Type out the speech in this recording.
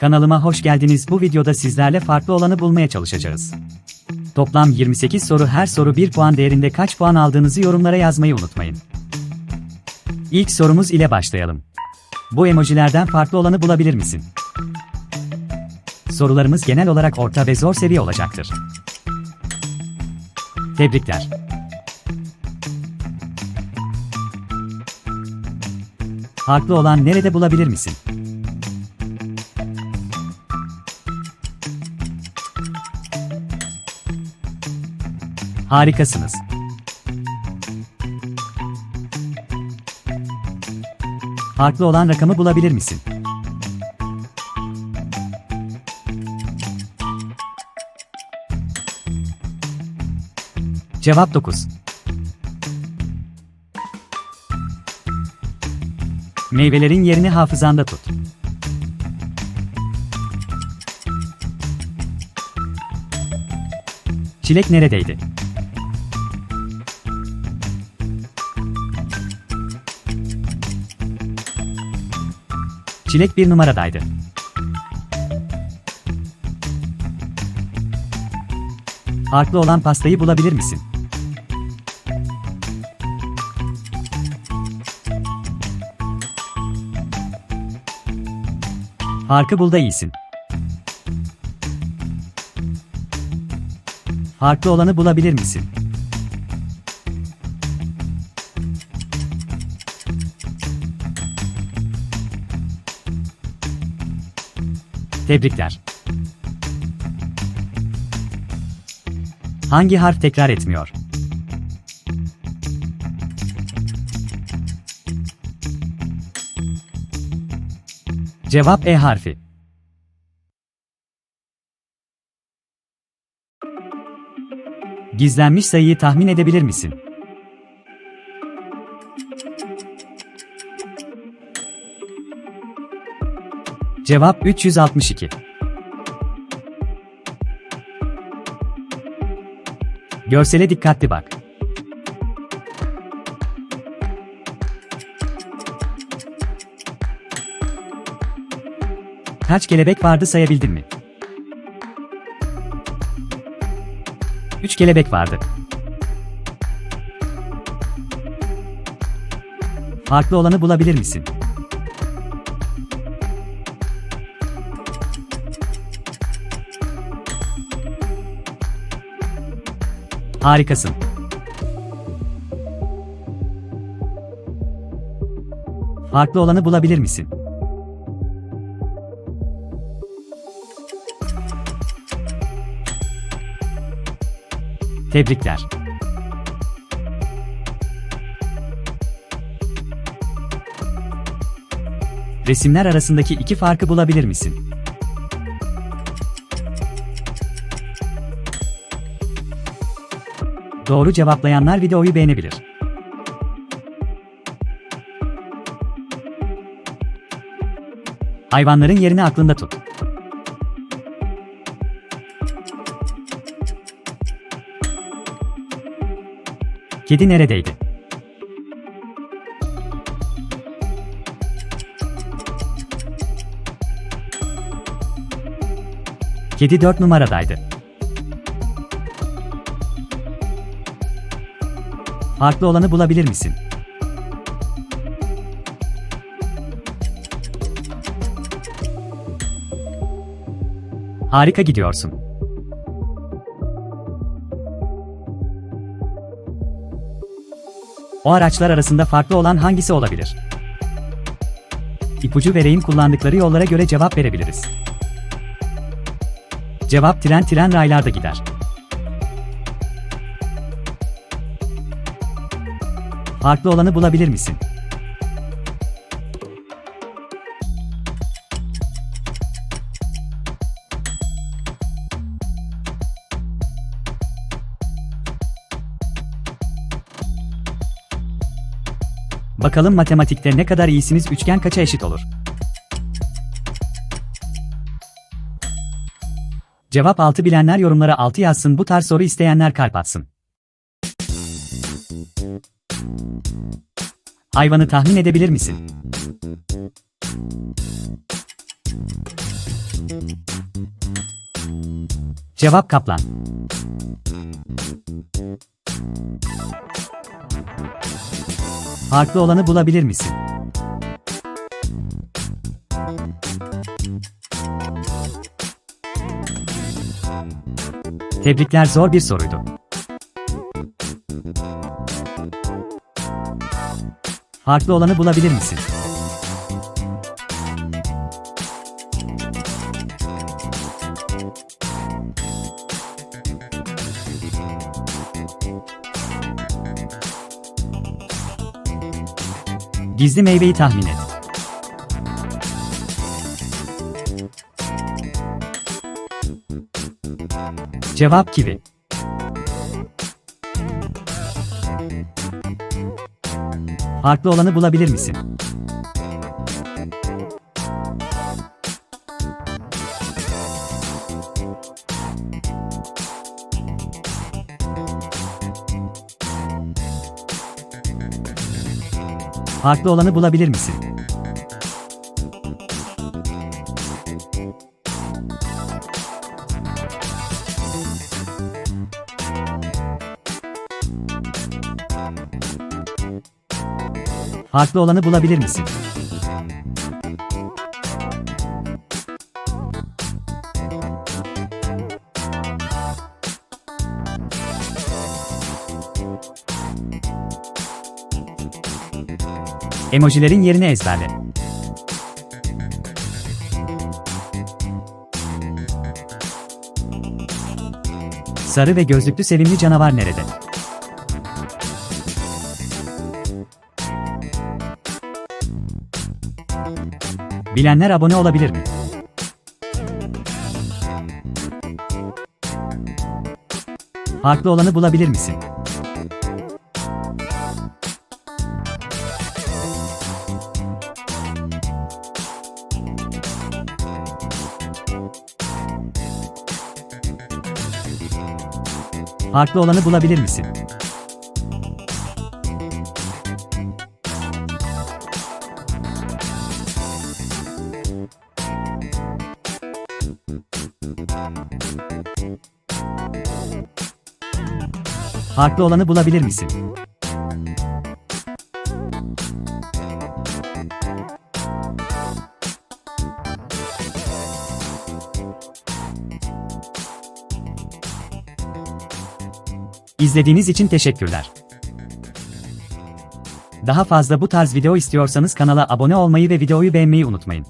Kanalıma hoş geldiniz. Bu videoda sizlerle farklı olanı bulmaya çalışacağız. Toplam 28 soru her soru 1 puan değerinde kaç puan aldığınızı yorumlara yazmayı unutmayın. İlk sorumuz ile başlayalım. Bu emojilerden farklı olanı bulabilir misin? Sorularımız genel olarak orta ve zor seviye olacaktır. Tebrikler. Farklı olan nerede bulabilir misin? Harikasınız. Farklı olan rakamı bulabilir misin? Cevap 9. Meyvelerin yerini hafızanda tut. Çilek neredeydi? Çilek bir numaradaydı. Farklı olan pastayı bulabilir misin? Farkı bul da iyisin. Farklı olanı bulabilir misin? Tebrikler. Hangi harf tekrar etmiyor? Cevap E harfi. Gizlenmiş sayıyı tahmin edebilir misin? Cevap 362. Görsele dikkatli bak. Kaç kelebek vardı sayabildin mi? 3 kelebek vardı. Farklı olanı bulabilir misin? Harikasın. Farklı olanı bulabilir misin? Tebrikler. Resimler arasındaki iki farkı bulabilir misin? Doğru cevaplayanlar videoyu beğenebilir. Hayvanların yerini aklında tut. Kedi neredeydi? Kedi 4 numaradaydı. Farklı olanı bulabilir misin? Harika gidiyorsun. O araçlar arasında farklı olan hangisi olabilir? İpucu vereyim kullandıkları yollara göre cevap verebiliriz. Cevap tren tren raylarda gider. Farklı olanı bulabilir misin? Bakalım matematikte ne kadar iyisiniz üçgen kaça eşit olur? Cevap 6 bilenler yorumlara 6 yazsın bu tarz soru isteyenler kalp atsın. Hayvanı tahmin edebilir misin? Cevap kaplan. Farklı olanı bulabilir misin? Tebrikler zor bir soruydu. Farklı olanı bulabilir misin? Gizli meyveyi tahmin et. Cevap kivi. Farklı olanı bulabilir misin? Farklı olanı bulabilir misin? Farklı olanı bulabilir misin? Emojilerin yerini ezberle. Sarı ve gözlüklü sevimli canavar nerede? Bilenler abone olabilir mi? Farklı olanı bulabilir misin? Farklı olanı bulabilir misin? Farklı olanı bulabilir misin? İzlediğiniz için teşekkürler. Daha fazla bu tarz video istiyorsanız kanala abone olmayı ve videoyu beğenmeyi unutmayın.